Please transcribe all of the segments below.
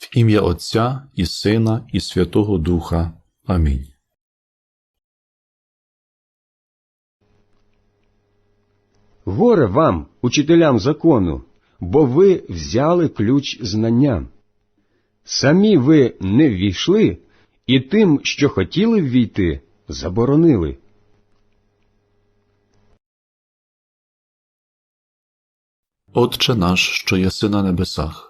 В ім'я Отця і Сина, і Святого Духа. Амінь. Горе вам, учителям закону, бо ви взяли ключ знання. Самі ви не ввійшли, і тим, що хотіли ввійти, заборонили. Отче наш, що єси на небесах,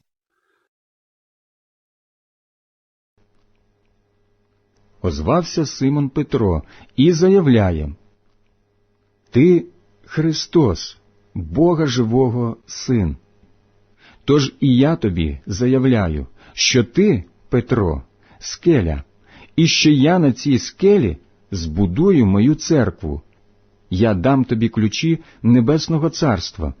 Озвався Симон Петро і заявляє Ти Христос, Бога живого Син. Тож і я тобі заявляю, що ти, Петро, скеля, і що я на цій скелі збудую мою церкву. Я дам тобі ключі Небесного Царства.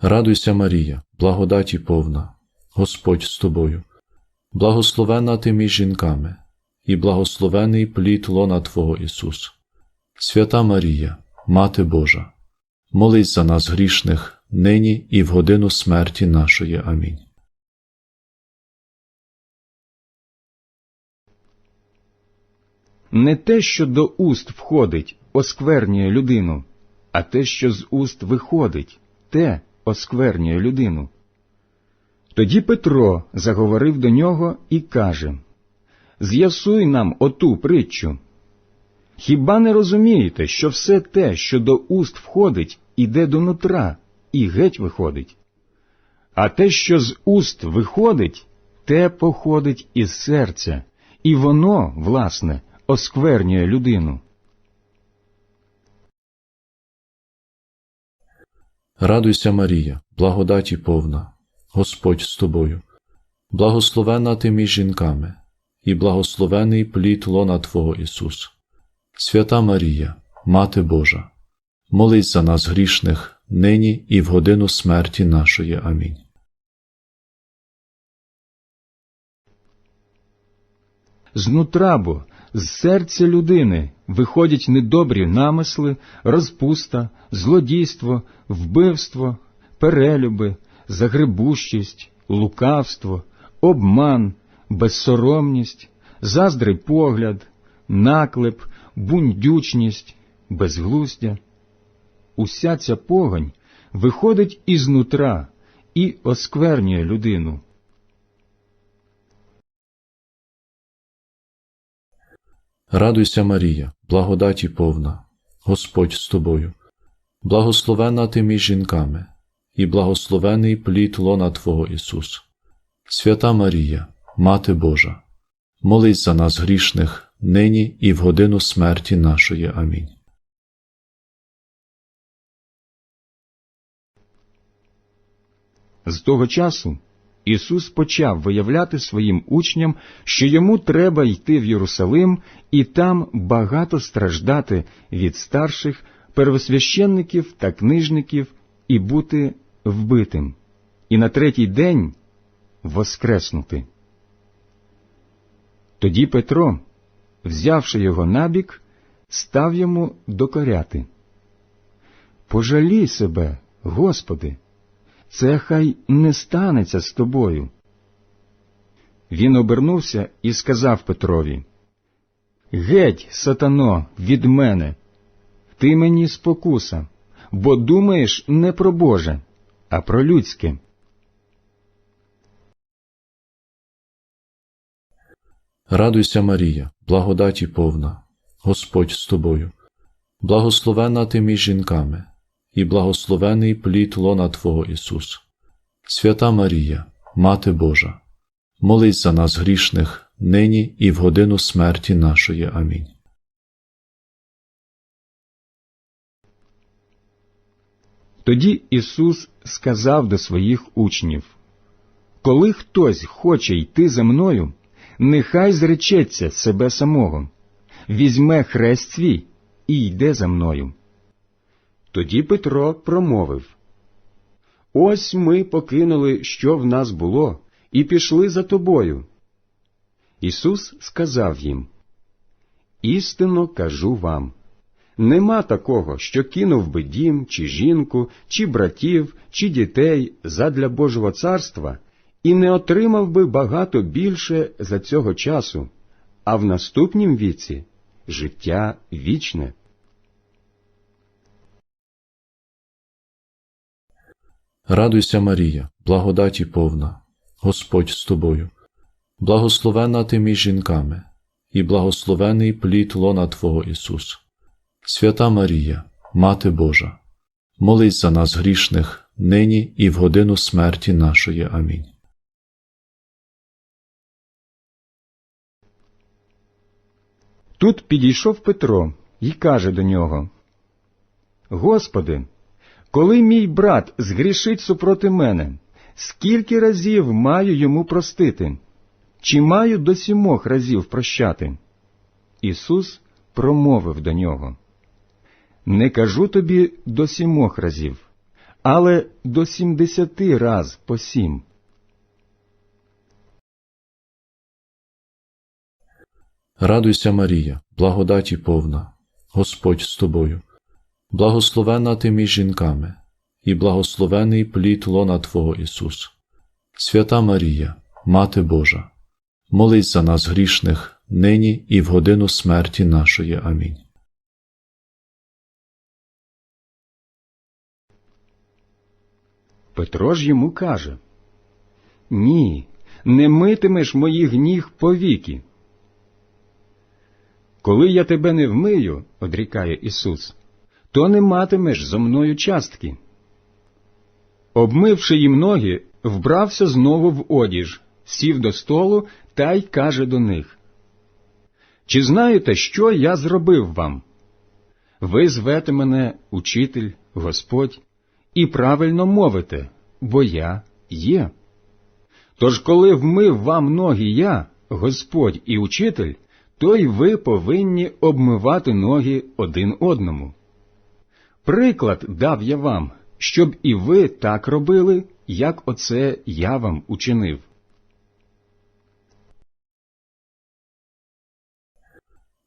Радуйся, Марія, благодаті повна, Господь з тобою, благословена ти між жінками, і благословений плід лона Твого Ісус. Свята Марія, Мати Божа, молись за нас грішних, нині і в годину смерті нашої. Амінь. Не те, що до уст входить, осквернює людину, а те, що з уст виходить, те осквернює людину. Тоді Петро заговорив до нього і каже З'ясуй нам оту притчу. Хіба не розумієте, що все те, що до уст входить, іде до нутра і геть виходить? А те, що з уст виходить, те походить із серця, і воно, власне, осквернює людину. Радуйся, Марія, благодаті повна, Господь з тобою, благословена ти між жінками, і благословений плід лона Твого Ісус. Свята Марія, Мати Божа, молись за нас грішних, нині і в годину смерті нашої. Амінь. Знутра бо, з серця людини виходять недобрі намисли, розпуста, злодійство, вбивство, перелюби, загребущість, лукавство, обман, безсоромність, заздрий погляд, наклеп, бундючність, безглуздя. Уся ця погань виходить із нутра і осквернює людину. Радуйся, Марія, благодаті повна, Господь з тобою, благословена ти між жінками, і благословений плід лона Твого Ісус. Свята Марія, Мати Божа, молись за нас грішних, нині і в годину смерті нашої. Амінь. З того часу Ісус почав виявляти своїм учням, що йому треба йти в Єрусалим і там багато страждати від старших первосвященників та книжників і бути вбитим, і на третій день воскреснути. Тоді Петро, взявши його набік, став йому докоряти. Пожалій себе, Господи, це хай не станеться з тобою. Він обернувся і сказав Петрові Геть, сатано, від мене, ти мені спокуса, бо думаєш не про Боже, а про людське. Радуйся, Марія, благодаті повна, Господь з тобою, благословена ти між жінками, і благословений плід лона Твого Ісус. Свята Марія, Мати Божа, молись за нас грішних, нині і в годину смерті нашої. Амінь. Тоді Ісус сказав до своїх учнів Коли хтось хоче йти за мною, нехай зречеться себе самого, візьме хрест свій і йде за мною. Тоді Петро промовив Ось ми покинули, що в нас було, і пішли за тобою. Ісус сказав їм Істинно кажу вам нема такого, що кинув би дім, чи жінку, чи братів, чи дітей задля Божого царства, і не отримав би багато більше за цього часу, а в наступнім віці життя вічне. Радуйся, Марія, благодаті повна, Господь з тобою, благословена ти між жінками, і благословений плід лона Твого Ісус. Свята Марія, Мати Божа, молись за нас грішних, нині і в годину смерті нашої. Амінь. Тут підійшов Петро і каже до нього Господи, коли мій брат згрішить супроти мене, скільки разів маю йому простити? Чи маю до сімох разів прощати? Ісус промовив до нього Не кажу тобі до сімох разів, але до сімдесяти раз по сім. Радуйся, Марія, благодаті повна, Господь з тобою, благословена ти між жінками, і благословений плід лона Твого Ісус. Свята Марія, Мати Божа, молись за нас грішних, нині і в годину смерті нашої. Амінь. Петро ж йому каже Ні, не митимеш моїх ніг повіки. Коли я тебе не вмию, одрікає Ісус, то не матимеш зо мною частки. Обмивши їм ноги, вбрався знову в одіж, сів до столу та й каже до них Чи знаєте, що я зробив вам? Ви звете мене учитель, Господь, і правильно мовите, бо я є. Тож, коли вмив вам ноги я, Господь і учитель, то й ви повинні обмивати ноги один одному. Приклад дав я вам, щоб і ви так робили, як оце я вам учинив.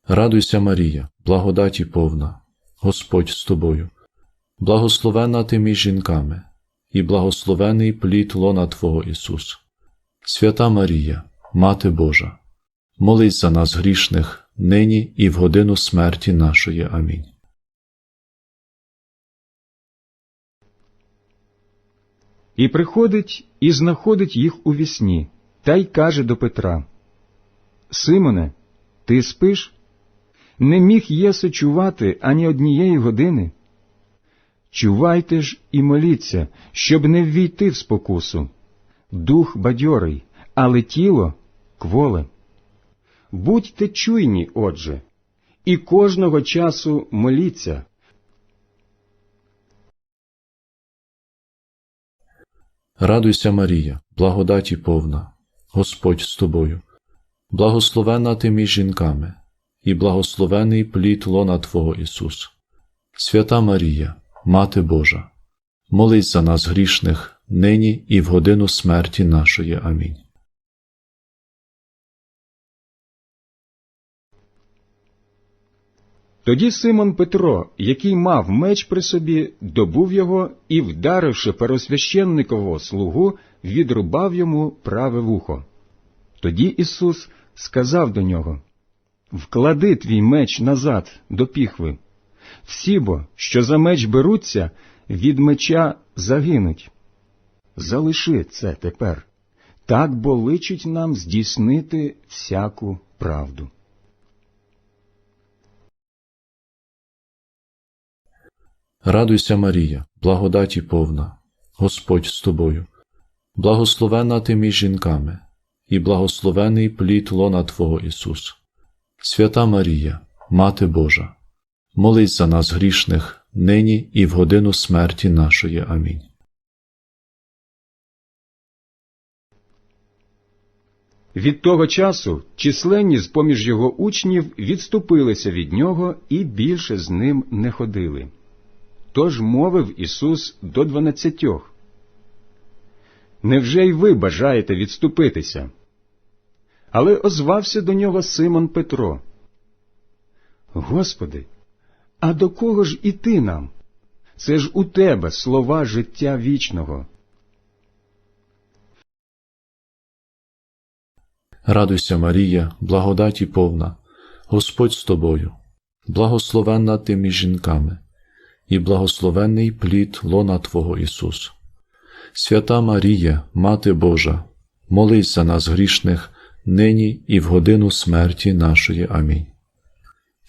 Радуйся, Марія, благодаті повна, Господь з тобою, благословена ти між жінками, і благословений плід лона Твого Ісус. Свята Марія, Мати Божа, молись за нас грішних, нині і в годину смерті нашої. Амінь. І приходить і знаходить їх у вісні, та й каже до Петра Симоне, ти спиш? Не міг єси чувати ані однієї години? Чувайте ж і моліться, щоб не ввійти в спокусу. Дух бадьорий, але тіло кволе. Будьте чуйні, отже, і кожного часу моліться, Радуйся, Марія, благодаті повна, Господь з тобою, благословена ти між жінками, і благословений плід лона Твого Ісус. Свята Марія, Мати Божа, молись за нас грішних, нині і в годину смерті нашої. Амінь. Тоді Симон Петро, який мав меч при собі, добув його і, вдаривши первосвященникового слугу, відрубав йому праве вухо. Тоді Ісус сказав до нього Вклади твій меч назад до піхви. Всі бо, що за меч беруться, від меча загинуть. Залиши це тепер. Так бо личить нам здійснити всяку правду. Радуйся, Марія, благодаті повна, Господь з тобою, благословена ти між жінками, і благословений плід лона Твого Ісус. Свята Марія, Мати Божа, молись за нас грішних, нині і в годину смерті нашої. Амінь. Від того часу численні з поміж його учнів відступилися від нього і більше з ним не ходили. Тож мовив Ісус до дванадцятьох. Невже й ви бажаєте відступитися? Але озвався до нього Симон Петро. Господи, а до кого ж іти нам? Це ж у тебе слова життя вічного. Радуйся, Марія, благодаті повна, Господь з тобою, благословенна ти між жінками, і благословенний плід лона Твого Ісус. Свята Марія, Мати Божа, молись за нас грішних, нині і в годину смерті нашої. Амінь.